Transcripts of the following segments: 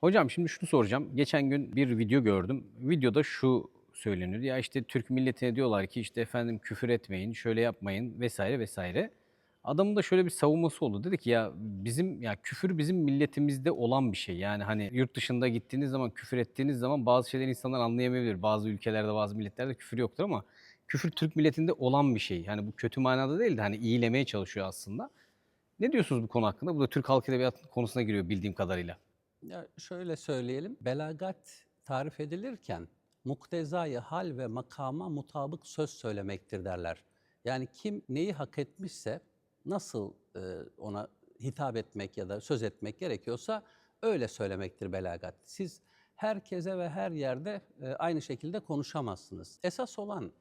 Hocam şimdi şunu soracağım. Geçen gün bir video gördüm. Videoda şu söyleniyor. Ya işte Türk milletine diyorlar ki işte efendim küfür etmeyin, şöyle yapmayın vesaire vesaire. Adamın da şöyle bir savunması oldu. Dedi ki ya bizim ya küfür bizim milletimizde olan bir şey. Yani hani yurt dışında gittiğiniz zaman küfür ettiğiniz zaman bazı şeyleri insanlar anlayamayabilir. Bazı ülkelerde bazı milletlerde küfür yoktur ama küfür Türk milletinde olan bir şey. Yani bu kötü manada değil de hani iyilemeye çalışıyor aslında. Ne diyorsunuz bu konu hakkında? Bu da Türk halk edebiyatı konusuna giriyor bildiğim kadarıyla. Ya şöyle söyleyelim, belagat tarif edilirken muktezayı hal ve makama mutabık söz söylemektir derler. Yani kim neyi hak etmişse nasıl e, ona hitap etmek ya da söz etmek gerekiyorsa öyle söylemektir belagat. Siz herkese ve her yerde e, aynı şekilde konuşamazsınız. Esas olan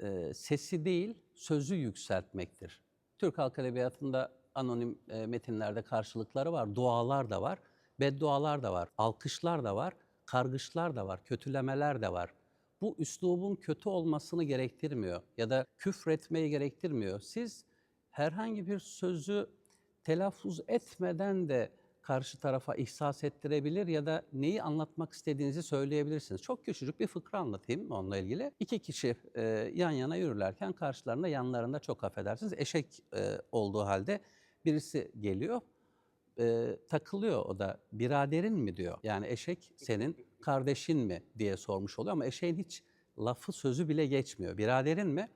e, sesi değil, sözü yükseltmektir. Türk Halk Edebiyatı'nda anonim e, metinlerde karşılıkları var, dualar da var, beddualar da var, alkışlar da var, kargışlar da var, kötülemeler de var. Bu üslubun kötü olmasını gerektirmiyor ya da küfretmeyi gerektirmiyor. Siz herhangi bir sözü telaffuz etmeden de karşı tarafa ihsas ettirebilir ya da neyi anlatmak istediğinizi söyleyebilirsiniz. Çok küçücük bir fıkra anlatayım onunla ilgili. İki kişi e, yan yana yürürlerken karşılarında yanlarında çok affedersiniz eşek e, olduğu halde birisi geliyor. E, takılıyor o da biraderin mi diyor. Yani eşek senin kardeşin mi diye sormuş oluyor ama eşeğin hiç lafı sözü bile geçmiyor. Biraderin mi?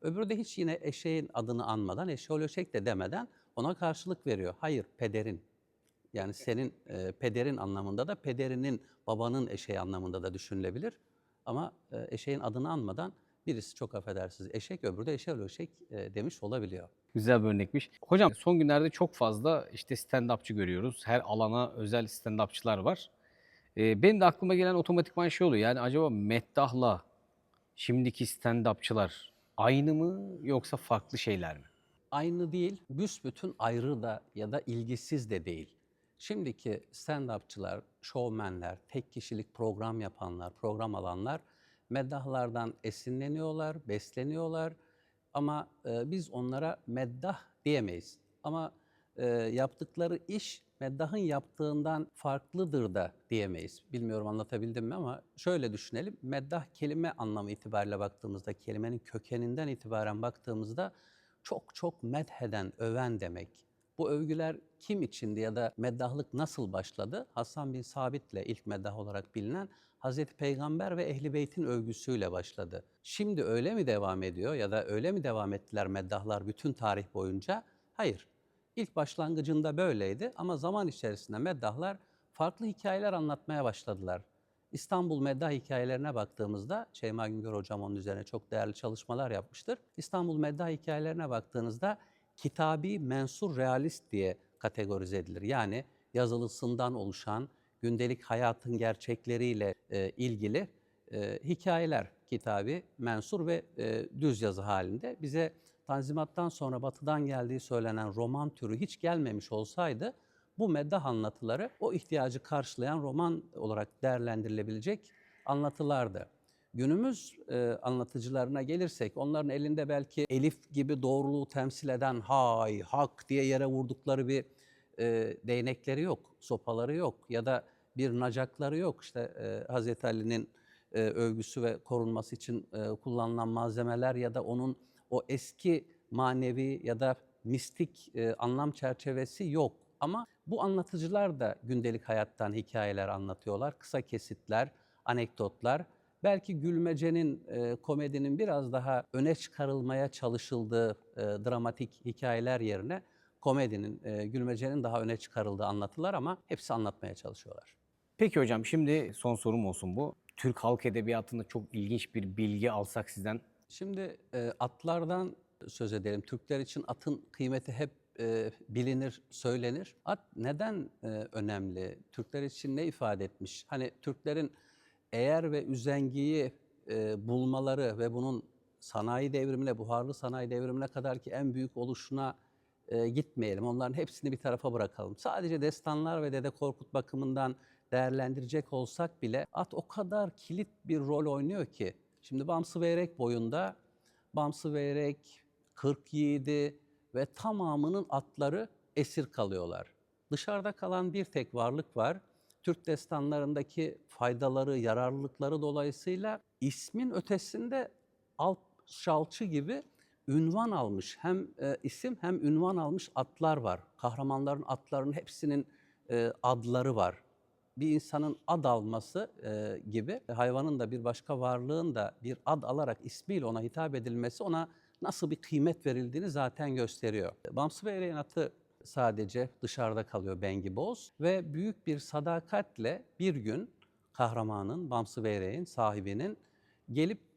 Öbürü de hiç yine eşeğin adını anmadan, eşeğol eşek de demeden ona karşılık veriyor. Hayır, pederin. Yani senin e, pederin anlamında da pederinin, babanın eşeği anlamında da düşünülebilir. Ama e, eşeğin adını anmadan birisi çok affedersiniz eşek, öbürü de eşeğol eşek e, demiş olabiliyor. Güzel bir örnekmiş. Hocam son günlerde çok fazla işte stand-upçı görüyoruz. Her alana özel stand-upçılar var. Ee, benim de aklıma gelen otomatikman şey oluyor. Yani acaba Meddah'la şimdiki stand-upçılar aynı mı yoksa farklı şeyler mi? aynı değil, büsbütün ayrı da ya da ilgisiz de değil. Şimdiki stand-upçılar, şovmenler, tek kişilik program yapanlar, program alanlar meddahlardan esinleniyorlar, besleniyorlar ama e, biz onlara meddah diyemeyiz. Ama e, yaptıkları iş meddahın yaptığından farklıdır da diyemeyiz. Bilmiyorum anlatabildim mi ama şöyle düşünelim. Meddah kelime anlamı itibariyle baktığımızda, kelimenin kökeninden itibaren baktığımızda çok çok medheden, öven demek. Bu övgüler kim içindi ya da meddahlık nasıl başladı? Hasan bin Sabit'le ilk meddah olarak bilinen Hazreti Peygamber ve Ehli Beyt'in övgüsüyle başladı. Şimdi öyle mi devam ediyor ya da öyle mi devam ettiler meddahlar bütün tarih boyunca? Hayır. İlk başlangıcında böyleydi ama zaman içerisinde meddahlar farklı hikayeler anlatmaya başladılar. İstanbul Meddah hikayelerine baktığımızda, Şeyma Güngör Hocam onun üzerine çok değerli çalışmalar yapmıştır. İstanbul Meddah hikayelerine baktığınızda kitabi mensur realist diye kategorize edilir. Yani yazılısından oluşan gündelik hayatın gerçekleriyle e, ilgili e, hikayeler kitabi mensur ve e, düz yazı halinde. Bize Tanzimat'tan sonra batıdan geldiği söylenen roman türü hiç gelmemiş olsaydı bu meddah anlatıları o ihtiyacı karşılayan roman olarak değerlendirilebilecek anlatılardı. Günümüz e, anlatıcılarına gelirsek onların elinde belki elif gibi doğruluğu temsil eden hay, hak diye yere vurdukları bir e, değnekleri yok, sopaları yok ya da bir nacakları yok. İşte e, Hazreti Ali'nin e, övgüsü ve korunması için e, kullanılan malzemeler ya da onun o eski manevi ya da mistik e, anlam çerçevesi yok. Ama bu anlatıcılar da gündelik hayattan hikayeler anlatıyorlar. Kısa kesitler, anekdotlar. Belki gülmecenin, e, komedinin biraz daha öne çıkarılmaya çalışıldığı e, dramatik hikayeler yerine komedinin, e, gülmecenin daha öne çıkarıldığı anlatılar ama hepsi anlatmaya çalışıyorlar. Peki hocam şimdi son sorum olsun bu. Türk halk edebiyatında çok ilginç bir bilgi alsak sizden. Şimdi e, atlardan söz edelim. Türkler için atın kıymeti hep e, bilinir, söylenir. At neden e, önemli? Türkler için ne ifade etmiş? Hani Türklerin eğer ve üzengiyi e, bulmaları ve bunun sanayi devrimine, buharlı sanayi devrimine kadar ki en büyük oluşuna e, gitmeyelim. Onların hepsini bir tarafa bırakalım. Sadece destanlar ve Dede Korkut bakımından değerlendirecek olsak bile at o kadar kilit bir rol oynuyor ki. Şimdi Bamsı Veyrek boyunda Bamsı Veyrek, 40 yiğidi ve tamamının atları esir kalıyorlar. Dışarıda kalan bir tek varlık var. Türk destanlarındaki faydaları, yararlılıkları dolayısıyla ismin ötesinde alt şalçı gibi ünvan almış hem e, isim hem ünvan almış atlar var. Kahramanların atlarının hepsinin e, adları var. Bir insanın ad alması e, gibi hayvanın da bir başka varlığın da bir ad alarak ismiyle ona hitap edilmesi ona nasıl bir kıymet verildiğini zaten gösteriyor. Bamsı Beyreğin atı sadece dışarıda kalıyor Bengi Boz ve büyük bir sadakatle bir gün kahramanın, Bamsı Beyreğin sahibinin gelip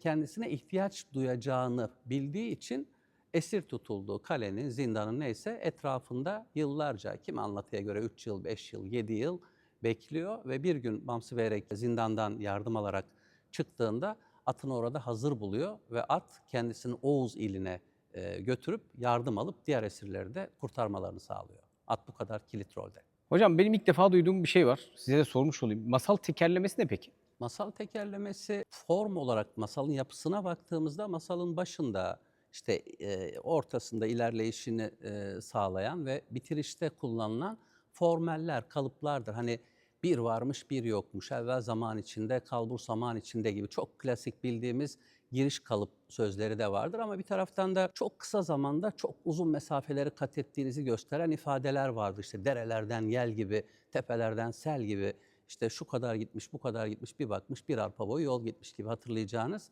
kendisine ihtiyaç duyacağını bildiği için esir tutulduğu kalenin, zindanın neyse etrafında yıllarca, kim anlatıya göre 3 yıl, 5 yıl, 7 yıl bekliyor ve bir gün Bamsı Beyrek zindandan yardım alarak çıktığında atını orada hazır buluyor ve at kendisini Oğuz iline e, götürüp yardım alıp diğer esirleri de kurtarmalarını sağlıyor. At bu kadar kilit rolde. Hocam benim ilk defa duyduğum bir şey var. Size de sormuş olayım. Masal tekerlemesi ne peki? Masal tekerlemesi form olarak masalın yapısına baktığımızda masalın başında işte e, ortasında ilerleyişini e, sağlayan ve bitirişte kullanılan formeller, kalıplardır. Hani bir varmış bir yokmuş, evvel zaman içinde, kalbur zaman içinde gibi çok klasik bildiğimiz giriş kalıp sözleri de vardır. Ama bir taraftan da çok kısa zamanda çok uzun mesafeleri kat ettiğinizi gösteren ifadeler vardır. İşte derelerden yel gibi, tepelerden sel gibi, işte şu kadar gitmiş, bu kadar gitmiş, bir bakmış bir arpa boyu yol gitmiş gibi hatırlayacağınız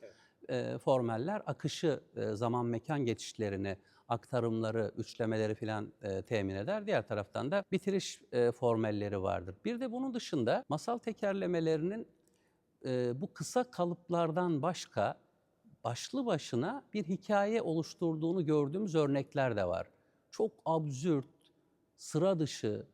e, formeller akışı, e, zaman mekan geçişlerini, aktarımları, üçlemeleri filan e, temin eder. Diğer taraftan da bitiriş e, formelleri vardır. Bir de bunun dışında masal tekerlemelerinin e, bu kısa kalıplardan başka başlı başına bir hikaye oluşturduğunu gördüğümüz örnekler de var. Çok absürt, sıra dışı,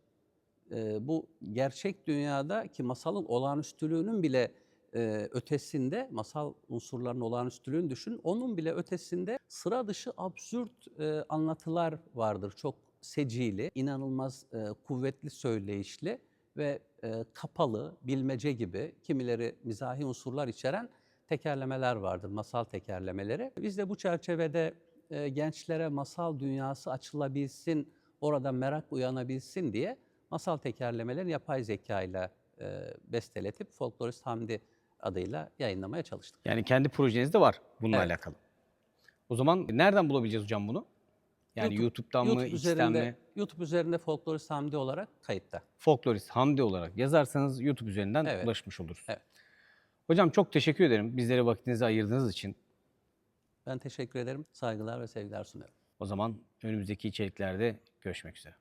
e, bu gerçek dünyada ki masalın olağanüstülüğünün bile e, ötesinde, masal unsurlarının olağanüstülüğünü düşün, onun bile ötesinde sıra dışı absürt e, anlatılar vardır. Çok secili, inanılmaz e, kuvvetli söyleyişli ve e, kapalı, bilmece gibi kimileri mizahi unsurlar içeren tekerlemeler vardır, masal tekerlemeleri. Biz de bu çerçevede e, gençlere masal dünyası açılabilsin, orada merak uyanabilsin diye masal tekerlemelerini yapay zeka ile besteletip Folklorist Hamdi adıyla yayınlamaya çalıştık. Yani kendi projenizde var bununla Evet. alakalı. O zaman nereden bulabileceğiz hocam bunu? Yani YouTube- YouTube'dan mı, YouTube X'ten üzerinde, mi? YouTube üzerinde Folklorist Hamdi olarak kayıtta. Folklorist Hamdi olarak yazarsanız YouTube üzerinden Evet. ulaşmış oluruz. Evet. Hocam çok teşekkür ederim bizlere vaktinizi ayırdığınız için. Ben teşekkür ederim. Saygılar ve sevgiler sunuyorum. O zaman önümüzdeki içeriklerde görüşmek üzere.